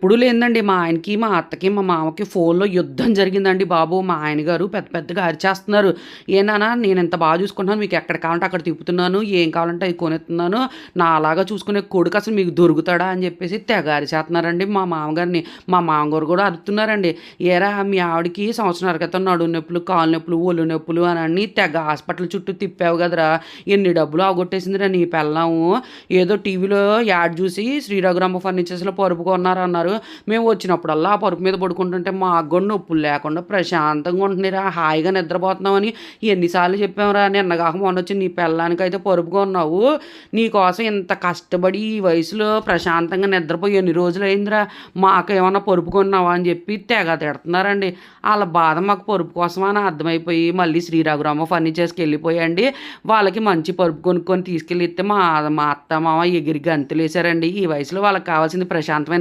ఎప్పుడు లేదండి. మా ఆయనకి మా అత్తకి మా మామకి ఫోన్లో యుద్ధం జరిగిందండి బాబు. మా ఆయన గారు పెద్ద పెద్దగా అరిచేస్తున్నారు. ఏనానా నేను ఎంత బాగా చూసుకుంటున్నాను? మీకు ఎక్కడ కావాలంటే అక్కడ తిప్పుతున్నాను. ఏం కావాలంటే అవి కొనేస్తున్నాను. నా అలాగా చూసుకునే కొడుకు అసలు మీకు దొరుకుతాడా అని చెప్పేసి తెగ అరిచేస్తున్నారండి మా మామగారిని. మా మామగారు కూడా అరుతున్నారండి. ఏరా మీ ఆవిడకి సంవత్సరం క్రితం నడు నొప్పులు కాలు నొప్పులు ఒళ్ళు నొప్పులు అని అన్ని తెగ హాస్పిటల్ చుట్టూ తిప్పావు కదరా. ఎన్ని డబ్బులు ఆగొట్టేసిందిరా నీ పెళ్ళాము ఏదో టీవీలో యాడ్ చూసి శ్రీరఘురామ ఫర్నిచర్స్లో పరుపు కొన్నారు అన్నారు మేము వచ్చినప్పుడల్లా ఆ పరుపు మీద పడుకుంటుంటే మాకు కూడా నొప్పులు లేకుండా ప్రశాంతంగా ఉంటున్నారా హాయిగా నిద్రపోతున్నామని ఎన్నిసార్లు చెప్పాంరా నిన్నగాక మొన్న వచ్చి నీ పెళ్ళానికి అయితే పరుపు కొన్నావు నీకోసం ఇంత కష్టపడి ఈ వయసులో ప్రశాంతంగా నిద్రపోయి ఎన్ని రోజులు అయిందిరా? మాకు ఏమన్నా పరుపు కొన్నావా అని చెప్పి తెగ తిడుతున్నారండి. వాళ్ళ బాధ మాకు పరుపు కోసం అని అర్థమైపోయి మళ్ళీ శ్రీరాఘురామ ఫర్నిచర్స్కి వెళ్ళిపోయండి. వాళ్ళకి మంచి పరుపు కొనుక్కొని తీసుకెళ్ళి ఇస్తే మా మా అత్త మామ ఎగిరి గంతులేశారండి. ఈ వయసులో వాళ్ళకి కావాల్సింది ప్రశాంతమైన